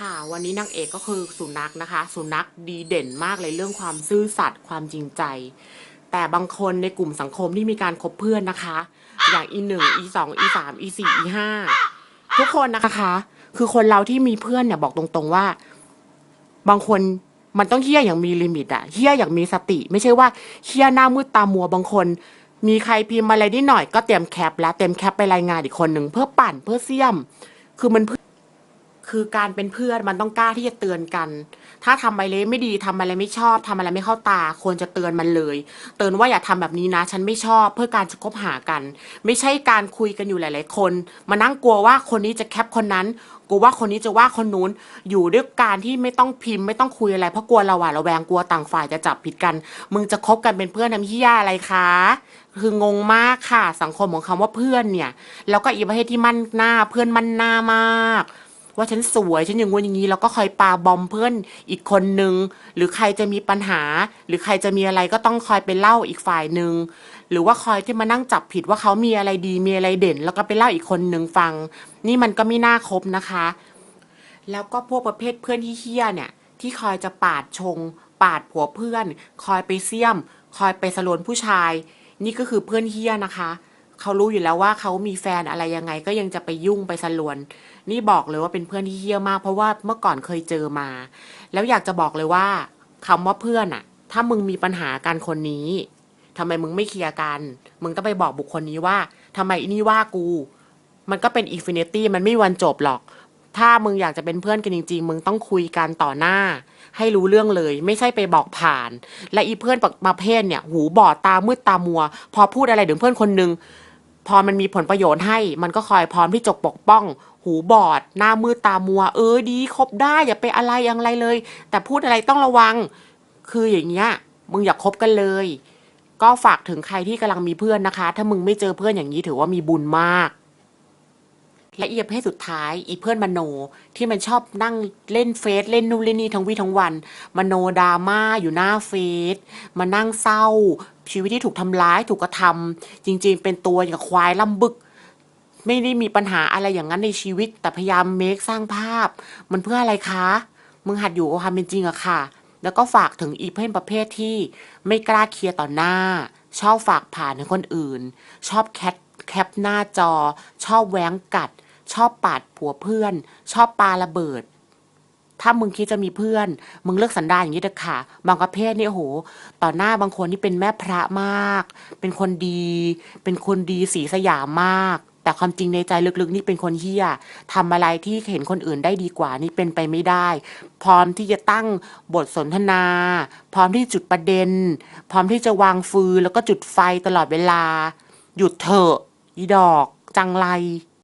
ค่ะ วันนี้นางเอกก็คือสุนัขนะคะ สุนัขดีเด่นมากเลยเรื่องความซื่อสัตย์ความจริงใจ แต่บางคนในกลุ่มสังคมที่มีการคบเพื่อนนะคะ อย่างอีหนึ่งอีสองอีสามอีสี่อีห้าทุกคนนะคะ คือคนเราที่มีเพื่อนเนี่ยบอกตรงๆว่า บางคนมันต้องเฮี้ยอย่างมีลิมิตอะเฮี้ยอย่างมีสติ ไม่ใช่ว่าเฮี้ยหน้ามืดตามัวบางคน มีใครพิมพ์อะไรนิดหน่อยก็เตรียมแคปแล้วเตรียมแคปไปรายงานอีกคนหนึ่งเพื่อปั่นเพื่อเสี่ยม คือมันเพื่อ คือการเป็นเพื่อนมันต้องกล้าที่จะเตือนกัน ถ้าทำอะไรไม่ดีทำอะไรไม่ชอบทำอะไรไม่เข้าตา ควรจะเตือนมันเลย เตือนว่าอย่าทำแบบนี้นะ ฉันไม่ชอบเพื่อการจะคบหากัน ไม่ใช่การคุยกันอยู่หลาย ๆ คน มานั่งกลัวว่าคนนี้จะแคปคนนั้นกลัวว่าคนนี้จะว่าคนนู้นอยู่ด้วยการที่ไม่ต้องพิมพ์ไม่ต้องคุยอะไรเพราะกลัวเราหวาดระแวงกลัวต่างฝ่ายจะจับผิดกัน มึงจะคบกันเป็นเพื่อนน้ำเหี้ยอะไรคะคืองงมากค่ะ สังคมของคำว่าเพื่อนเนี่ย แล้วก็อีประเภทที่มั่นหน้าเพื่อนมั่นหน้ามาก ว่าฉันสวยฉันอย่างงู้นอย่างนี้แล้วก็คอยปาบอมเพื่อนอีกคนนึง หรือใครจะมีปัญหา หรือใครจะมีอะไรก็ต้องคอยไปเล่าอีกฝ่ายหนึ่งหรือว่าคอยที่มานั่งจับผิดว่าเขามีอะไรดีมีอะไรเด่น แล้วก็ไปเล่าอีกคนนึงฟัง นี่มันก็ไม่น่าคบนะคะ แล้วก็พวกประเภทเพื่อนที่เฮี้ยเนี่ย ที่คอยจะปาดชง ปาดผัวเพื่อน คอยไปเสี่ยม คอยไปสลวนผู้ชาย นี่ก็คือเพื่อนเฮี้ยนะคะ เขารู้อยู่แล้วว่าเขามีแฟนอะไรยังไงก็ยังจะไปยุ่งไปสลวน นี่บอกเลยว่าเป็นเพื่อนที่เฮี้ยมาก เพราะว่าเมื่อก่อนเคยเจอมา แล้วอยากจะบอกเลยว่าคำว่าเพื่อนอะถ้ามึงมีปัญหากันคนนี้ทำไมมึงไม่เคลียร์กัน มึงต้องไปบอกบุคคลนี้ว่าทำไมนี่ว่ากู มันก็เป็นอินฟินิตี้มันไม่วันจบหรอก ถ้ามึงอยากจะเป็นเพื่อนกันจริง ๆ มึงต้องคุยกันต่อหน้า ให้รู้เรื่องเลย ไม่ใช่ไปบอกผ่าน และอีเพื่อนประเภทเนี่ย หูบอดตามืดตามัว พอพูดอะไรถึงเพื่อนคนหนึ่ง พอมันมีผลประโยชน์ให้ มันก็คอยพร้อมที่จกปกป้อง หูบอด หน้ามืดตามัว เออดีคบได้อย่าไปอะไรอย่างไรเลย แต่พูดอะไรต้องระวัง คืออย่างเงี้ย มึงอย่าคบกันเลย ก็ฝากถึงใครที่กำลังมีเพื่อนนะคะ ถ้ามึงไม่เจอเพื่อนอย่างนี้ถือว่ามีบุญมาก และเอีประเภทสุดท้ายอีเพื่อนมโน ที่มันชอบนั่งเล่นเฟซเล่นนู่นเล่นนี่ทั้งวี่ทั้งวัน มโนดราม่าอยู่หน้าเฟซมานั่งเศร้า ชีวิตที่ถูกทำร้ายถูกกระทำจริงๆ เป็นตัวอย่างควายลำบึก ไม่ได้มีปัญหาอะไรอย่างนั้นในชีวิต แต่พยายามเมคสร้างภาพ มันเพื่ออะไรคะ มึงหัดอยู่กับความเป็นจริงอะค่ะ แล้วก็ฝากถึงอีเพื่อนประเภทที่ไม่กล้าเคลียร์ต่อหน้า ชอบฝากผ่านให้คนอื่น ชอบแคป แคปหน้าจอ ชอบแหวงกัด ชอบปาดผัวเพื่อน ชอบปาระเบิด ถ้ามึงคิดจะมีเพื่อน มึงเลิกสันดานอย่างนี้เถอะค่ะ บางประเภทนี่โอ้โห ต่อหน้าบางคนที่เป็นแม่พระมาก เป็นคนดี เป็นคนดีสีสยามมากแต่ความจริงในใจลึกๆ นี่เป็นคนเฮี้ยทำอะไรที่เห็นคนอื่นได้ดีกว่านี่เป็นไปไม่ได้ พร้อมที่จะตั้งบทสนทนา พร้อมที่จุดประเด็น พร้อมที่จะวางฟืนแล้วก็จุดไฟตลอดเวลา หยุดเถอะ อีดอก จังไร